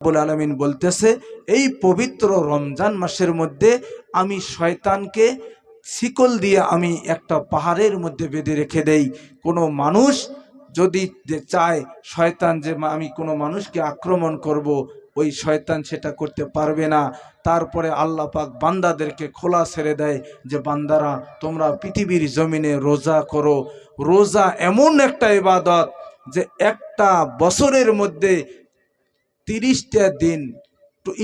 রব্বুল আলমিন বলতেছে, এই পবিত্র রমজান মাসের মধ্যে আমি শয়তানকে শিকল দিয়ে আমি একটা পাহাড়ের মধ্যে বেঁধে রেখে দেই। কোনো মানুষ যদি চায় শয়তান যে আমি কোনো মানুষকে আক্রমণ করব, ওই শয়তান সেটা করতে পারবে না। তারপরে আল্লাহ পাক বান্দাদেরকে খোলা ছেড়ে দেয় যে, বান্দারা, তোমরা পৃথিবীর জমিনে রোজা করো। রোজা এমন একটা ইবাদত যে, একটা বছরের মধ্যে তিরিশটা দিন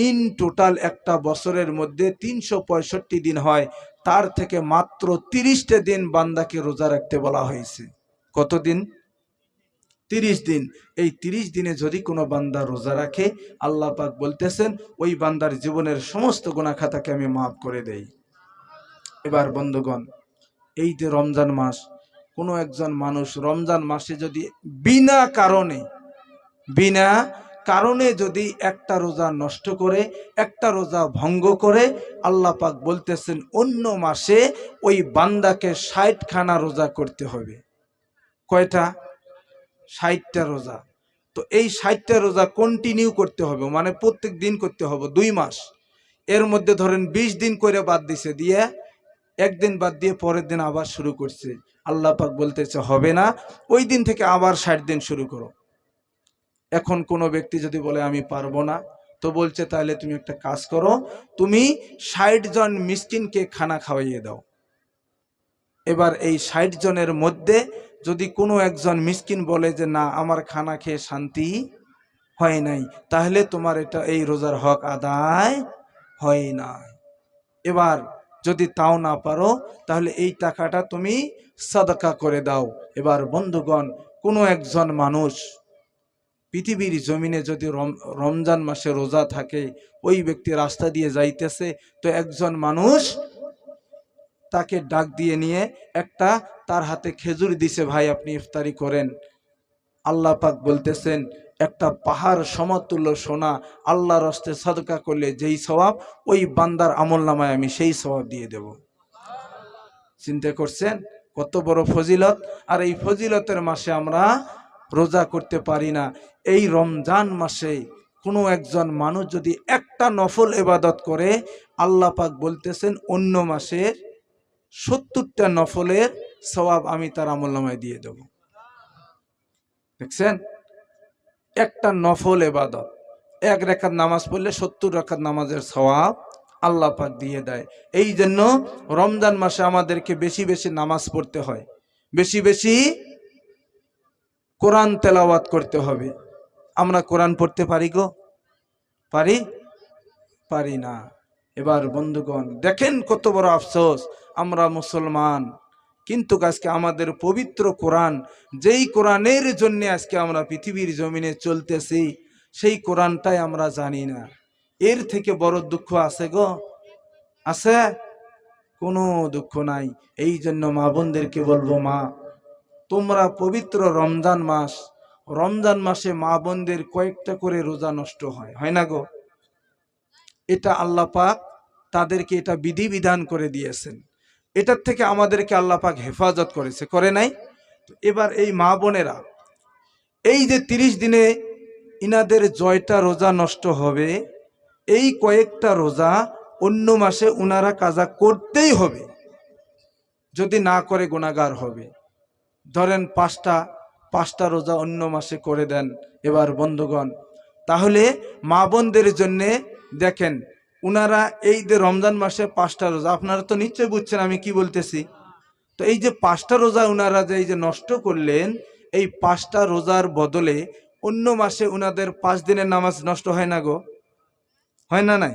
ইন টোটাল একটা বছরের মধ্যে তিনশো পঁয়ষট্টি দিন হয়। তার থেকে মাত্র তিরিশটা দিন বান্দাকে রোজা রাখতে বলা হয়েছে। কতদিন তিরিশ দিন। এই তিরিশ দিনে যদি কোনো বান্দা রোজা রাখে, আল্লাহ পাক বলতেছেন, ওই বান্দার জীবনের সমস্ত গুণা খাতাকে আমি মাফ করে দেই। এবার বন্ধুগণ, এই যে রমজান মাস, কোনো একজন মানুষ রমজান মাসে যদি বিনা কারণে, বিনা কারণে যদি একটা রোজা নষ্ট করে, একটা রোজা ভঙ্গ করে, আল্লাহ পাক বলতেছেন, অন্য মাসে ওই বান্দাকে ষাটখানা রোজা করতে হবে। কয়টা? ষাটটা রোজা। তো এই ষাটটা রোজা কন্টিনিউ করতে হবে মানে প্রত্যেক দিন করতে হবে, দুই মাস। এর মধ্যে ধরেন বিশ দিন করে বাদ দিছে, দিয়ে একদিন বাদ দিয়ে পরের দিন আবার শুরু করছে। আল্লাহ পাক বলতেছে, হবে না, ওই দিন থেকে আবার ষাট দিন শুরু করো। এখন কোনো ব্যক্তি যদি বলে, আমি পারব না, তো বলছে, তাহলে তুমি একটা কাজ করো, তুমি ষাট জন মিসকিনকে খানা খাওয়াইয়ে দাও। এবার এই ষাট জনের মধ্যে যদি কোনো একজন মিসকিন বলে যে, না, আমার খানা খেয়ে শান্তি হয় নাই, তাহলে তোমার এটা, এই রোজার হক আদায় হয় নাই এবার যদি তাও না পারো, তাহলে এই টাকাটা তুমি সাদাকা করে দাও। এবার বন্ধুগণ, কোনো একজন মানুষ পৃথিবীর জমিনে যদি রম- রমজান মাসে রোজা থাকে, ওই ব্যক্তি রাস্তা দিয়ে যাইতেছে, তো একজন মানুষ তাকে ডাক দিয়ে নিয়ে একটা তার হাতে খেজুর দিছে, ভাই, আপনি ইফতারি করেন। আল্লাহ পাক বলতেছেন, একটা পাহাড় সমতুল্য সোনা, আল্লাহর হস্তে সদকা করলে যেই স্বভাব ওই বান্দার আমল নামায় আমি সেই স্বভাব দিয়ে দেব। চিন্তা করছেন? কত বড় ফজিলত। আর এই ফজিলতের মাসে আমরা রোজা করতে পারি না। এই রমজান মাসে কোনো একজন মানুষ যদি একটা নফল এবাদত করে, আল্লাহ পাক বলতেছেন, অন্য মাসের সত্তরটা নফলের সবাব আমি তার আমলনামায় দিয়ে দেব। দেখছেন? একটা নফল এবাদত এক রেখাত নামাজ পড়লে সত্তর রেখাত নামাজের সওয়াব আল্লাহ পাক দিয়ে দেয়। এই জন্য রমজান মাসে আমাদেরকে বেশি বেশি নামাজ পড়তে হয়। বেশি বেশি কোরআন তেলাওয়াত করতে হবে। আমরা কোরআন পড়তে পারি গো? পারি? পারি না। এবার বন্ধুগণ, দেখেন কত বড় আফসোস, আমরা মুসলমান। কিন্তু আজকে আমাদের পবিত্র কোরআন, যেই কোরআনের জন্য আজকে আমরা পৃথিবীর জমিনে চলতেছি, সেই কোরআনটাই আমরা জানি না। এর থেকে বড় দুঃখ আছে গো? আছে? কোনো দুঃখ নাই। এই জন্য মা বোনদেরকে বলব, মা তোমরা পবিত্র রমজান মাস, রমজান মাসে মা বোনদের কয়েকটা করে রোজা নষ্ট হয়। হয় না গো? এটা আল্লাহ পাক তাদেরকে এটা বিধিবিধান করে দিয়েছেন। এটার থেকে আমাদেরকে আল্লাহ পাক হেফাজত করেছে। করে নাই? এবার এই মা বোনেরা, এই যে তিরিশ দিনে ইনাদের জয়টা রোজা নষ্ট হবে, এই কয়েকটা রোজা অন্য মাসে উনারা কাজা করতেই হবে, যদি না করে গুণাগার হবে। ধরেন পাঁচটা পাঁচটা রোজা অন্য মাসে করে দেন এবার বন্ধুগণ। তাহলে মা বোনদের জন্যে দেখেন, উনারা এই যে রমজান মাসে পাঁচটা রোজা, আপনারা তো নিশ্চয়ই বুঝছেন আমি কি বলতেছি। তো এই যে পাঁচটা রোজা উনারা যে এই যে নষ্ট করলেন, এই পাঁচটা রোজার বদলে অন্য মাসে উনাদের পাঁচ দিনের নামাজ নষ্ট হয় না গো? হয় না নাই?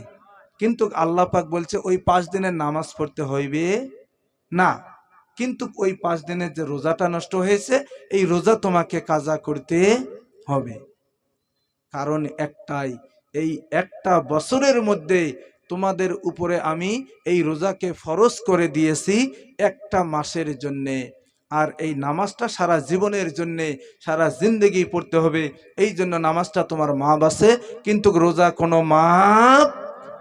কিন্তু আল্লাহ পাক বলছে, ওই পাঁচ দিনের নামাজ পড়তে হইবে না। কিন্তু ওই পাঁচ দিনের যে রোজাটা নষ্ট হয়েছে, এই রোজা তোমাকে কাজা করতে হবে। কারণ একটাই, এই একটা বছরের মধ্যে তোমাদের উপরে আমি এই রোজাকে ফরজ করে দিয়েছি একটা মাসের জন্যে। আর এই নামাজটা সারা জীবনের জন্যে, সারা জিন্দগি পড়তে হবে। এই জন্য নামাজটা তোমার মা বাসে কিন্তু রোজা কোনো মাপ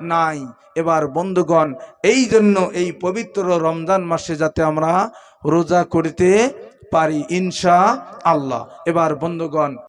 নাই। এবার বন্ধুগণ এই জন্য এই পবিত্র রমজান মাসে যাতে আমরা রোজা করিতে পারি, ইনশা আল্লাহ। এবার বন্ধুগণ